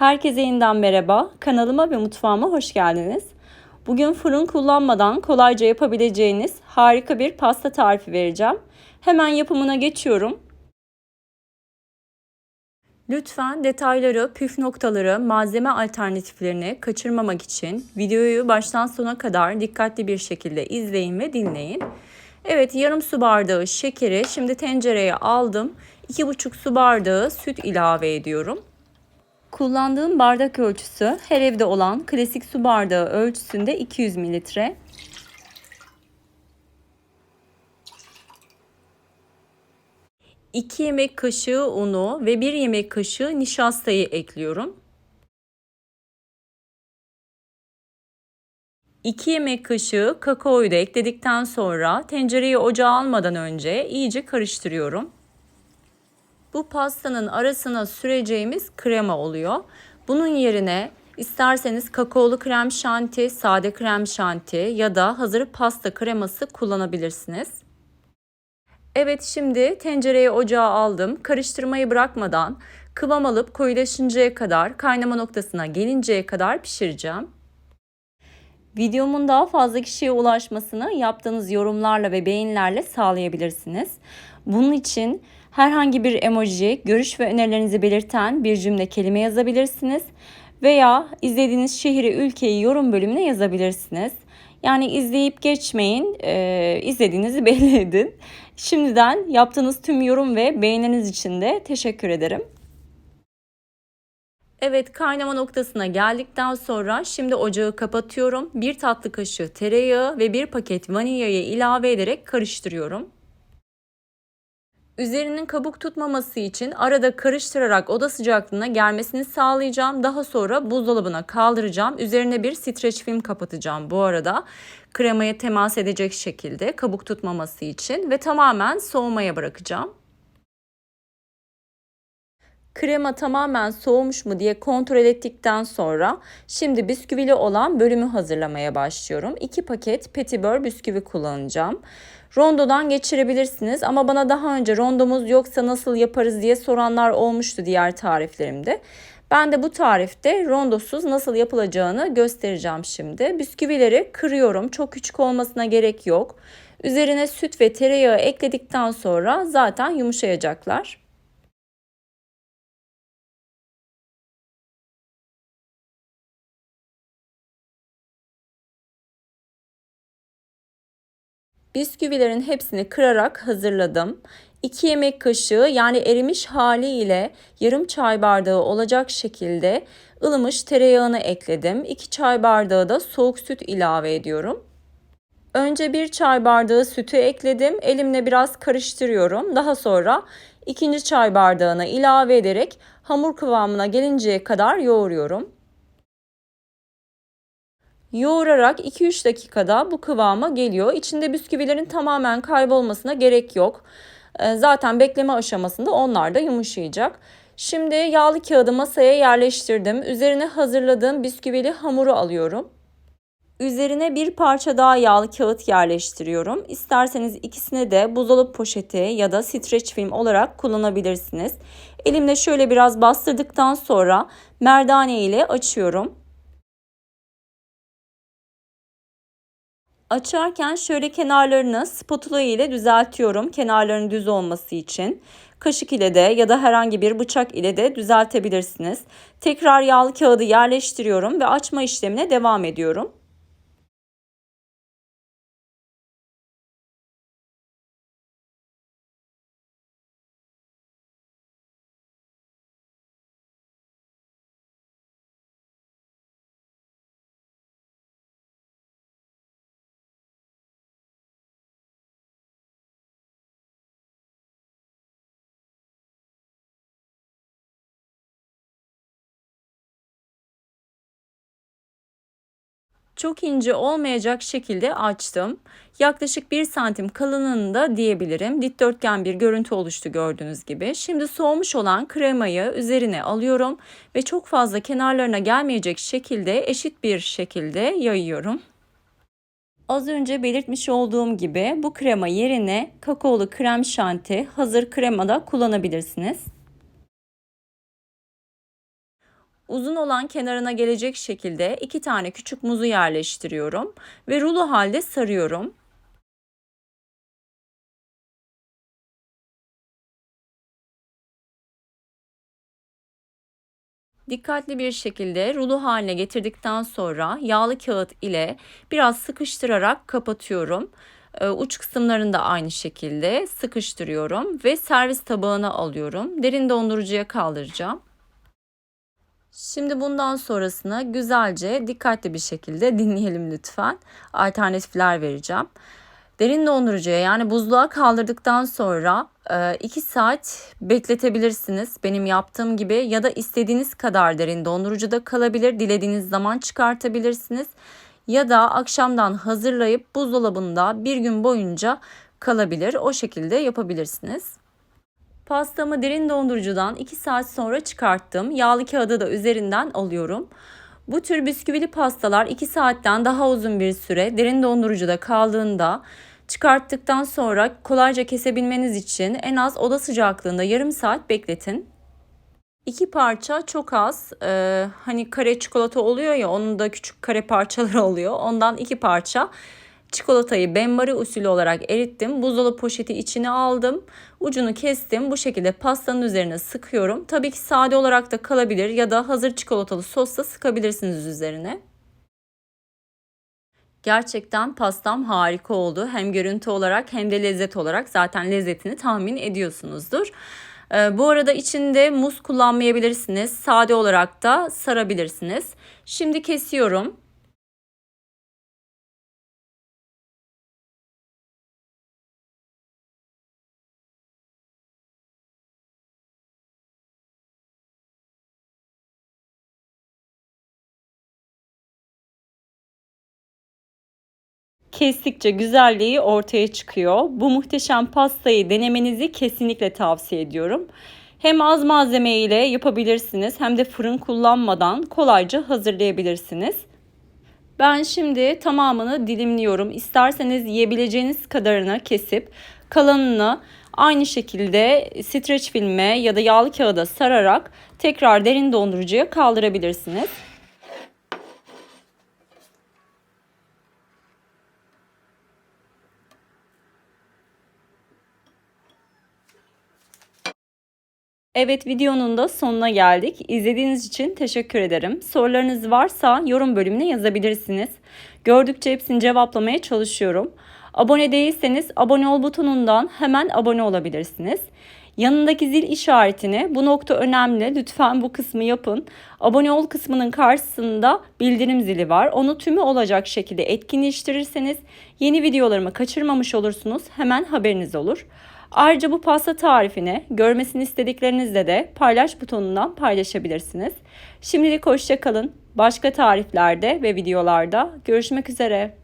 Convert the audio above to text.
Herkese yeniden merhaba. Kanalıma ve mutfağıma hoş geldiniz. Bugün fırın kullanmadan kolayca yapabileceğiniz harika bir pasta tarifi vereceğim. Hemen yapımına geçiyorum. Lütfen detayları, püf noktaları, malzeme alternatiflerini kaçırmamak için videoyu baştan sona kadar dikkatli bir şekilde izleyin ve dinleyin. Evet yarım su bardağı şekeri şimdi tencereye aldım. 2,5 su bardağı süt ilave ediyorum. Kullandığım bardak ölçüsü her evde olan klasik su bardağı ölçüsünde 200 mililitre. İki yemek kaşığı unu ve bir yemek kaşığı nişastayı ekliyorum. 2 yemek kaşığı kakaoyu da ekledikten sonra tencereyi ocağa almadan önce iyice karıştırıyorum. Bu pastanın arasına süreceğimiz krema oluyor. Bunun yerine isterseniz kakaolu krem şanti, sade krem şanti ya da hazır pasta kreması kullanabilirsiniz. Evet şimdi tencereye ocağa aldım. Karıştırmayı bırakmadan kıvam alıp koyulaşıncaya kadar kaynama noktasına gelinceye kadar pişireceğim. Videomun daha fazla kişiye ulaşmasını yaptığınız yorumlarla ve beğenilerle sağlayabilirsiniz. Bunun için herhangi bir emoji, görüş ve önerilerinizi belirten bir cümle kelime yazabilirsiniz veya izlediğiniz şehri, ülkeyi yorum bölümüne yazabilirsiniz. Yani izleyip geçmeyin, e, izlediğinizi belli edin. Şimdiden yaptığınız tüm yorum ve beğeniniz için de teşekkür ederim. Evet kaynama noktasına geldikten sonra şimdi ocağı kapatıyorum. Bir tatlı kaşığı tereyağı ve bir paket vanilyayı ilave ederek karıştırıyorum. Üzerinin kabuk tutmaması için arada karıştırarak oda sıcaklığına gelmesini sağlayacağım. Daha sonra buzdolabına kaldıracağım. Üzerine bir streç film kapatacağım bu arada. Kremaya temas edecek şekilde kabuk tutmaması için ve tamamen soğumaya bırakacağım. Krema tamamen soğumuş mu diye kontrol ettikten sonra şimdi bisküvili olan bölümü hazırlamaya başlıyorum. 2 paket petibör bisküvi kullanacağım. Rondodan geçirebilirsiniz ama bana daha önce rondomuz yoksa nasıl yaparız diye soranlar olmuştu diğer tariflerimde. Ben de bu tarifte rondosuz nasıl yapılacağını göstereceğim şimdi. Bisküvileri kırıyorum. Çok küçük olmasına gerek yok. Üzerine süt ve tereyağı ekledikten sonra zaten yumuşayacaklar. Bisküvilerin hepsini kırarak hazırladım. 2 yemek kaşığı yani erimiş hali ile yarım çay bardağı olacak şekilde ılımış tereyağını ekledim. 2 çay bardağı da soğuk süt ilave ediyorum. Önce bir çay bardağı sütü ekledim. Elimle biraz karıştırıyorum. Daha sonra ikinci çay bardağına ilave ederek hamur kıvamına gelinceye kadar yoğuruyorum. Yoğurarak 2-3 dakikada bu kıvama geliyor. İçinde bisküvilerin tamamen kaybolmasına gerek yok. Ee, zaten bekleme aşamasında onlar da yumuşayacak. Şimdi yağlı kağıdı masaya yerleştirdim. Üzerine hazırladığım bisküvili hamuru alıyorum. Üzerine bir parça daha yağlı kağıt yerleştiriyorum. İsterseniz ikisine de buzdolabı poşeti ya da streç film olarak kullanabilirsiniz. Elimle şöyle biraz bastırdıktan sonra merdane ile açıyorum. Açarken şöyle kenarlarını spatula ile düzeltiyorum. Kenarlarının düz olması için. Kaşık ile de ya da herhangi bir bıçak ile de düzeltebilirsiniz. Tekrar yağlı kağıdı yerleştiriyorum ve açma işlemine devam ediyorum. Çok ince olmayacak şekilde açtım. Yaklaşık 1 santim kalınlığında diyebilirim. Dikdörtgen bir görüntü oluştu gördüğünüz gibi. Şimdi soğumuş olan kremayı üzerine alıyorum ve çok fazla kenarlarına gelmeyecek şekilde eşit bir şekilde yayıyorum. Az önce belirtmiş olduğum gibi bu krema yerine kakaolu krem şanti hazır kremada kullanabilirsiniz. Uzun olan kenarına gelecek şekilde iki tane küçük muzu yerleştiriyorum ve rulo halde sarıyorum. Dikkatli bir şekilde rulo haline getirdikten sonra yağlı kağıt ile biraz sıkıştırarak kapatıyorum. Ee, uç kısımlarını da aynı şekilde sıkıştırıyorum ve servis tabağına alıyorum. Derin dondurucuya kaldıracağım. Şimdi bundan sonrasına güzelce dikkatli bir şekilde dinleyelim lütfen. Alternatifler vereceğim. Derin dondurucuya yani buzluğa kaldırdıktan sonra 2 saat bekletebilirsiniz. Benim yaptığım gibi ya da istediğiniz kadar derin dondurucuda kalabilir. Dilediğiniz zaman çıkartabilirsiniz. Ya da akşamdan hazırlayıp buzdolabında bir gün boyunca kalabilir. O şekilde yapabilirsiniz. Pastamı derin dondurucudan 2 saat sonra çıkarttım. Yağlı kağıdı da üzerinden alıyorum. Bu tür bisküvili pastalar 2 saatten daha uzun bir süre derin dondurucuda kaldığında çıkarttıktan sonra kolayca kesebilmeniz için en az oda sıcaklığında yarım saat bekletin. İki parça çok az e, hani kare çikolata oluyor ya onun da küçük kare parçaları oluyor. Ondan iki parça Çikolatayı benmari usulü olarak erittim. Buzdolabı poşeti içine aldım. Ucunu kestim. Bu şekilde pastanın üzerine sıkıyorum. Tabii ki sade olarak da kalabilir ya da hazır çikolatalı sosla sıkabilirsiniz üzerine. Gerçekten pastam harika oldu. Hem görüntü olarak hem de lezzet olarak zaten lezzetini tahmin ediyorsunuzdur. Ee, bu arada içinde muz kullanmayabilirsiniz. Sade olarak da sarabilirsiniz. Şimdi kesiyorum. Kestikçe güzelliği ortaya çıkıyor. Bu muhteşem pastayı denemenizi kesinlikle tavsiye ediyorum. Hem az malzeme ile yapabilirsiniz hem de fırın kullanmadan kolayca hazırlayabilirsiniz. Ben şimdi tamamını dilimliyorum. İsterseniz yiyebileceğiniz kadarını kesip kalanını aynı şekilde streç filme ya da yağlı kağıda sararak tekrar derin dondurucuya kaldırabilirsiniz. Evet videonun da sonuna geldik. İzlediğiniz için teşekkür ederim. Sorularınız varsa yorum bölümüne yazabilirsiniz. Gördükçe hepsini cevaplamaya çalışıyorum. Abone değilseniz abone ol butonundan hemen abone olabilirsiniz. Yanındaki zil işaretini bu nokta önemli. Lütfen bu kısmı yapın. Abone ol kısmının karşısında bildirim zili var. Onu tümü olacak şekilde etkinleştirirseniz yeni videolarımı kaçırmamış olursunuz. Hemen haberiniz olur. Ayrıca bu pasta tarifini görmesini istediklerinizde de paylaş butonundan paylaşabilirsiniz. Şimdilik hoşçakalın. Başka tariflerde ve videolarda görüşmek üzere.